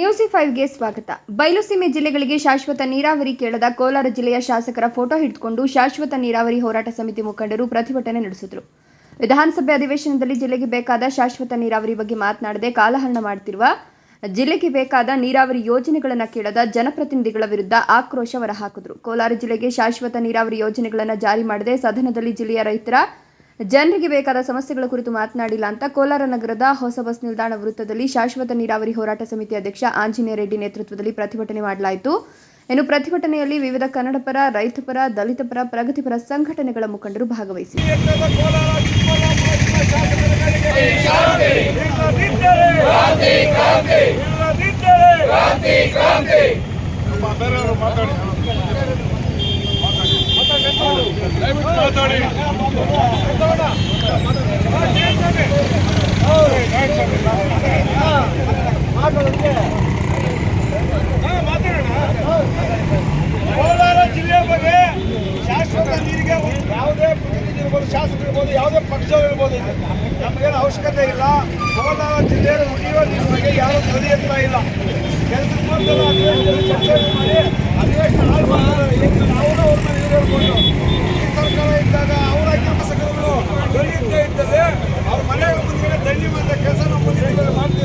ನ್ಯೂಸಿ ಫೈವ್ಗೆ ಸ್ವಾಗತ. ಬಯಲುಸೀಮೆ ಜಿಲ್ಲೆಗಳಿಗೆ ಶಾಶ್ವತ ನೀರಾವರಿ ಕೇಳದ ಕೋಲಾರ ಜಿಲ್ಲೆಯ ಶಾಸಕರ ಫೋಟೋ ಹಿಡಿದುಕೊಂಡು ಶಾಶ್ವತ ನೀರಾವರಿ ಹೋರಾಟ ಸಮಿತಿ ಮುಖಂಡರು ಪ್ರತಿಭಟನೆ ನಡೆಸಿದರು. ವಿಧಾನಸಭೆ ಅಧಿವೇಶನದಲ್ಲಿ ಜಿಲ್ಲೆಗೆ ಬೇಕಾದ ಶಾಶ್ವತ ನೀರಾವರಿ ಬಗ್ಗೆ ಮಾತನಾಡದೆ ಕಾಲಹರಣ ಮಾಡುತ್ತಿರುವ ಜಿಲ್ಲೆಗೆ ಬೇಕಾದ ನೀರಾವರಿ ಯೋಜನೆಗಳನ್ನು ಕೇಳದ ಜನಪ್ರತಿನಿಧಿಗಳ ವಿರುದ್ಧ ಆಕ್ರೋಶ ಹೊರಹಾಕಿದರು. ಕೋಲಾರ ಜಿಲ್ಲೆಗೆ ಶಾಶ್ವತ ನೀರಾವರಿ ಯೋಜನೆಗಳನ್ನು ಜಾರಿ ಮಾಡದೆ ಸದನದಲ್ಲಿ ಜಿಲ್ಲೆಯ ರೈತರ ಜನರಿಗೆ ಬೇಕಾದ ಸಮಸ್ಯೆಗಳ ಕುರಿತು ಮಾತನಾಡಿಲ್ಲ ಅಂತ ಕೋಲಾರ ನಗರದ ಹೊಸ ಬಸ್ ನಿಲ್ದಾಣ ವೃತ್ತದಲ್ಲಿ ಶಾಶ್ವತ ನೀರಾವರಿ ಹೋರಾಟ ಸಮಿತಿ ಅಧ್ಯಕ್ಷ ಆಂಜನೇಯ ರೆಡ್ಡಿ ನೇತೃತ್ವದಲ್ಲಿ ಪ್ರತಿಭಟನೆ ಮಾಡಲಾಯಿತು. ಇನ್ನು ಪ್ರತಿಭಟನೆಯಲ್ಲಿ ವಿವಿಧ ಕನ್ನಡಪರ ರೈತಪರ ದಲಿತಪರ ಪ್ರಗತಿಪರ ಸಂಘಟನೆಗಳ ಮುಖಂಡರು ಭಾಗವಹಿಸಿದರು ಕೋಲಾರ ಚಿಕ್ಕಬಳ್ಳಾಪುರ ಶಾಸಕರಿಗೆ ಇಲ್ಲದಿದ್ದರೆ ಇಲ್ಲದಿದ್ದರೆ ಬೇರೆಯವರು ಮಾತಾಡಿ ಮಾತಾಡಿ ಕೋಲಾರ ಜಿಲ್ಲೆ ಬಗ್ಗೆ ಶಾಶ್ವತ ನೀರಿಗೆ ಯಾವುದೇ ಪ್ರತಿನಿಧಿ ಇರ್ಬೋದು, ಶಾಸಕರು ಇರ್ಬೋದು, ಯಾವುದೇ ಪಕ್ಷವಿರ್ಬೋದು ನಮಗೇನು ಅವಶ್ಯಕತೆ ಇಲ್ಲ. ಕೋಲಾರ ಜಿಲ್ಲೆಯಲ್ಲಿ ಕುಡಿಯುವ ನೀರು ಬಗ್ಗೆ ಯಾರು ಧ್ವನಿ ಎತ್ತಾ ಇಲ್ಲ. ಕೆಲಸ ಮಾಡಿ ಅಧಿವೇಶನ ಅವ್ರ ಮನೆ ಮುಂದೆ ದಂಡಿ ಮಾಡಿದ ಕೆಲಸ ನಾವು ಮುಂದೆ